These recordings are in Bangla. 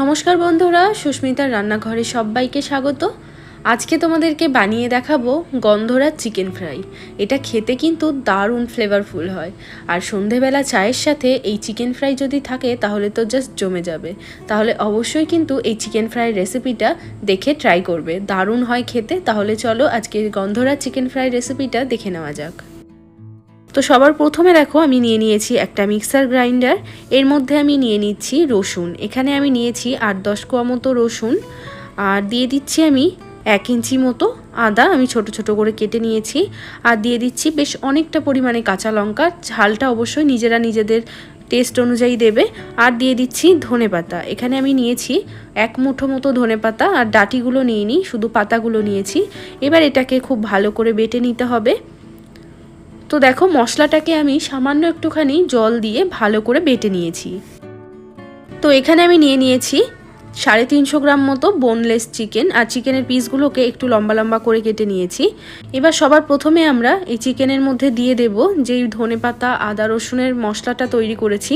নমস্কার বন্ধুরা, সুস্মিতার রান্নাঘরে সবাইকে স্বাগত। আজকে তোমাদেরকে বানিয়ে দেখাবো গন্ধরাজ চিকেন ফ্রাই। এটা খেতে কিন্তু দারুণ ফ্লেভারফুল হয়। আর সন্ধেবেলা চায়ের সাথে এই চিকেন ফ্রাই যদি থাকে, তাহলে তো জাস্ট জমে যাবে। তাহলে অবশ্যই কিন্তু এই চিকেন ফ্রাই রেসিপিটা দেখে ট্রাই করবে। দারুণ হয় খেতে, তাহলে চলো আজকে গন্ধরাজ চিকেন ফ্রাই রেসিপিটা দেখে নেওয়া যাক। তো সবার প্রথমে দেখো আমি নিয়ে নিয়েছি একটা মিক্সার গ্রাইন্ডার, এর মধ্যে আমি নিয়ে নিচ্ছি রসুন। এখানে আমি নিয়েছি আট দশ কোয়া মতো রসুন, আর দিয়ে দিচ্ছি আমি এক ইঞ্চি মতো আদা, আমি ছোট ছোট করে কেটে নিয়েছি। আর দিয়ে দিচ্ছি বেশ অনেকটা পরিমাণে কাঁচা লঙ্কা, ঝালটা অবশ্যই নিজেরা নিজেদের টেস্ট অনুযায়ী দেবে। আর দিয়ে দিচ্ছি ধনে পাতা, এখানে আমি নিয়েছি এক মুঠো মতো ধনে পাতা, আর ডাটিগুলো নিয়ে নিই, শুধু পাতাগুলো নিয়েছি। এবার এটাকে খুব ভালো করে বেটে নিতে হবে। তো দেখো মশলাটাকে আমি সামান্য একটুখানি জল দিয়ে ভালো করে বেটে নিয়েছি। তো এখানে আমি নিয়ে নিয়েছি সাড়ে তিনশো গ্রাম মতো বোনলেস চিকেন আর চিকেনের পিসগুলোকে একটু লম্বা লম্বা করে কেটে নিয়েছি। এবার সবার প্রথমে আমরা এই চিকেনের মধ্যে দিয়ে দেব যেই ধনে পাতা, আদা, রসুনের মশলাটা তৈরি করেছি,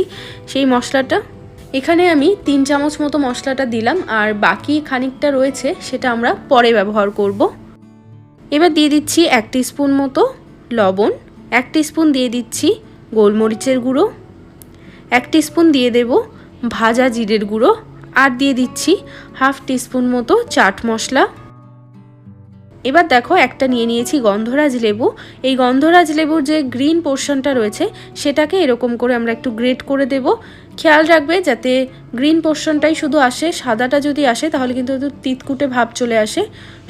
সেই মশলাটা। এখানে আমি তিন চামচ মতো মশলাটা দিলাম আর বাকি খানিকটা রয়েছে সেটা আমরা পরে ব্যবহার করব। এবার দিয়ে দিচ্ছি এক স্পুন মতো লবণ। এক স্পুন দিয়ে দিচ্ছি গোলমরিচের গুঁড়ো, এক স্পুন দিয়ে দেব ভাজা জিরের গুঁড়ো আর দিয়ে দিচ্ছি হাফ টিস্পুন মতো চাট মশলা। এবার দেখো একটা নিয়ে নিয়েছি গন্ধরাজ লেবু। এই গন্ধরাজ লেবুর যে গ্রিন পোর্শনটা রয়েছে সেটাকে এরকম করে আমরা একটু গ্রেট করে দেব। খেয়াল রাখবে যাতে গ্রিন পোর্শনটাই শুধু আসে, সাদাটা যদি আসে তাহলে কিন্তু একটু তিতকুটে ভাব চলে আসে।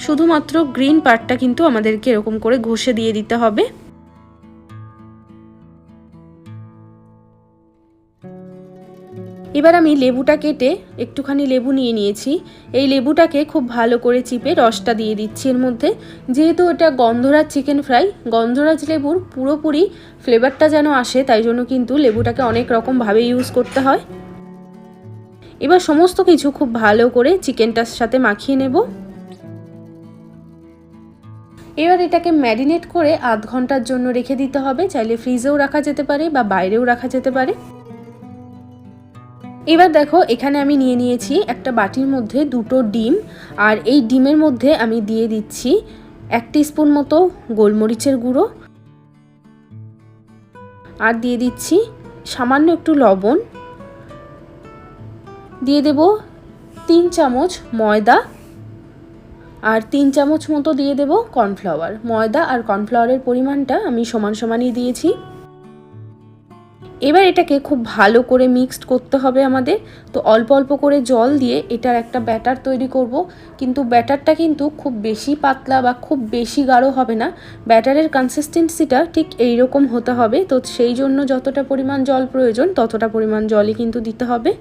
শুধুমাত্র গ্রিন পার্টটা কিন্তু আমাদেরকে এরকম করে ঘষে দিয়ে দিতে হবে। এবার আমি লেবুটা কেটে একটুখানি লেবু নিয়ে নিয়েছি। এই লেবুটাকে খুব ভালো করে চিপে রসটা দিয়ে দিচ্ছি এর মধ্যে। যেহেতু এটা গন্ধরাজ চিকেন ফ্রাই, গন্ধরাজ লেবুর পুরোপুরি ফ্লেভারটা যেন আসে, তাই জন্য কিন্তু লেবুটাকে অনেক রকমভাবে ইউজ করতে হয়। এবার সমস্ত কিছু খুব ভালো করে চিকেনটার সাথে মাখিয়ে নেব। এবার এটাকে ম্যারিনেট করে আধ ঘণ্টার জন্য রেখে দিতে হবে। চাইলে ফ্রিজেও রাখা যেতে পারে বা বাইরেও রাখা যেতে পারে। এবার দেখো, এখানে আমি নিয়ে নিয়েছি একটা বাটির মধ্যে দুটো ডিম, আর এই ডিমের মধ্যে আমি দিয়ে দিচ্ছি এক স্পুন মতো গোলমরিচের গুঁড়ো। আর দিয়ে দিচ্ছি সামান্য একটু লবণ। দিয়ে দেব তিন চামচ ময়দা। আর তিন চামচ মতো দিয়ে দেব কর্নফ্লাওয়ার। ময়দা আর কর্নফ্লাওয়ারের পরিমাণটা আমি সমান সমানই দিয়েছি। এবার এটাকে খুব ভালো করে মিক্সড করতে হবে আমাদের। তো অল্প অল্প করে জল দিয়ে এটার একটা ব্যাটার তৈরি করব। কিন্তু ব্যাটারটা কিন্তু খুব বেশি পাতলা বা খুব বেশি গাঢ় হবে না। ব্যাটারের কনসিস্টেন্সিটা ঠিক এই রকম হতে হবে। তো সেই জন্য যতটা পরিমাণ জল প্রয়োজন, ততটা পরিমাণ জলই কিন্তু দিতে হবে।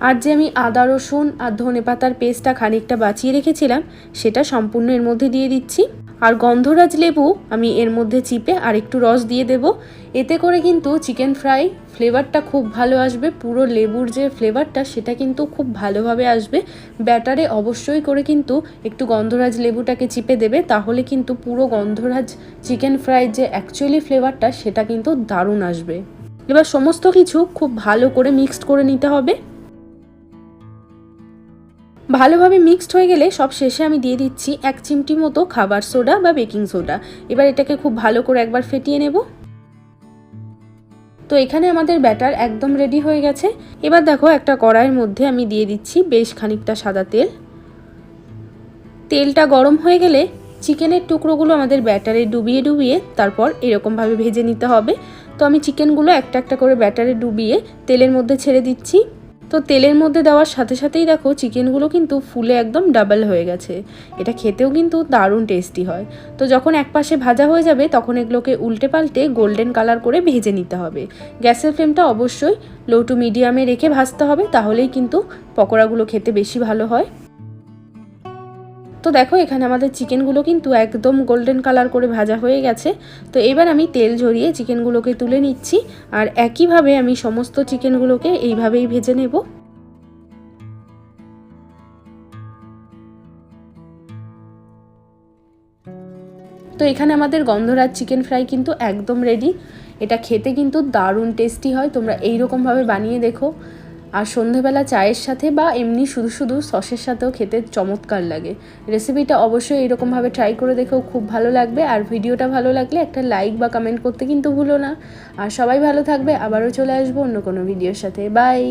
আর যে আমি আদা, রসুন আর ধনে পাতার পেস্টটা খানিকটা বাঁচিয়ে রেখেছিলাম, সেটা সম্পূর্ণ এর মধ্যে দিয়ে দিচ্ছি। আর গন্ধরাজ লেবু আমি এর মধ্যে চিপে আর একটু রস দিয়ে দেব। এতে করে কিন্তু চিকেন ফ্রাই ফ্লেভারটা খুব ভালো আসবে। পুরো লেবুর যে ফ্লেভারটা সেটা কিন্তু খুব ভালোভাবে আসবে। ব্যাটারে অবশ্যই করে কিন্তু একটু গন্ধরাজ লেবুটাকে চিপে দেবে, তাহলে কিন্তু পুরো গন্ধরাজ চিকেন ফ্রাই যে অ্যাকচুয়ালি ফ্লেভারটা সেটা কিন্তু দারুণ আসবে। এবার সমস্ত কিছু খুব ভালো করে মিক্সড করে নিতে হবে। ভালোভাবে মিক্সড হয়ে গেলে সব শেষে আমি দিয়ে দিচ্ছি এক চিমটি মতো খাবার সোডা বা বেকিং সোডা এবার এটাকে খুব ভালো করে একবার ফেটিয়ে নেব। তো এখানে আমাদের ব্যাটার একদম রেডি হয়ে গেছে। এবার দেখো একটা কড়াইয়ের মধ্যে আমি দিয়ে দিচ্ছি বেশ খানিকটা সাদা তেল। তেলটা গরম হয়ে গেলে চিকেনের টুকরোগুলো আমাদের ব্যাটারে ডুবিয়ে ডুবিয়ে তারপর এরকমভাবে ভেজে নিতে হবে। তো আমি চিকেনগুলো একটা একটা করে ব্যাটারে ডুবিয়ে তেলের মধ্যে ছেড়ে দিচ্ছি। তো তেলের মধ্যে দেওয়ার সাথে সাথেই দেখো চিকেনগুলো কিন্তু ফুলে একদম ডাবল হয়ে গেছে। এটা খেতেও কিন্তু দারুণ টেস্টি হয়। তো যখন এক পাশে ভাজা হয়ে যাবে, তখন এগুলোকে উল্টে পাল্টে গোল্ডেন কালার করে ভেজে নিতে হবে। গ্যাসের ফ্লেমটা অবশ্যই লো টু মিডিয়ামে রেখে ভাজতে হবে, তাহলেই কিন্তু পকোড়াগুলো খেতে বেশি ভালো হয়। তো দেখো, এখানে আমাদের চিকেনগুলো কিন্তু একদম গোল্ডেন কালার করে ভাজা হয়ে গেছে। তো এবার আমি তেল ঝরিয়ে চিকেনগুলোকে তুলে নিচ্ছি আর একইভাবে আমি সমস্ত চিকেনগুলোকে এইভাবেই ভেজে নেব। তো এখানে আমাদের গন্ধরাজ চিকেন ফ্রাই কিন্তু একদম রেডি এটা খেতে কিন্তু দারুণ টেস্টি হয়, তোমরা এই রকমভাবে বানিয়ে দেখো। আর সন্ধেবেলা চায়ের সাথে বা এমনি শুধু শুধু সসের সাথেও খেতে চমৎকার লাগে। রেসিপিটা অবশ্যই এরকমভাবে ট্রাই করে দেখেও খুব ভালো লাগবে। আর ভিডিওটা ভালো লাগলে একটা লাইক বা কমেন্ট করতে কিন্তু ভুলো না। আর সবাই ভালো থাকবে, আবারও চলে আসব অন্য কোনো ভিডিওর সাথে। বাই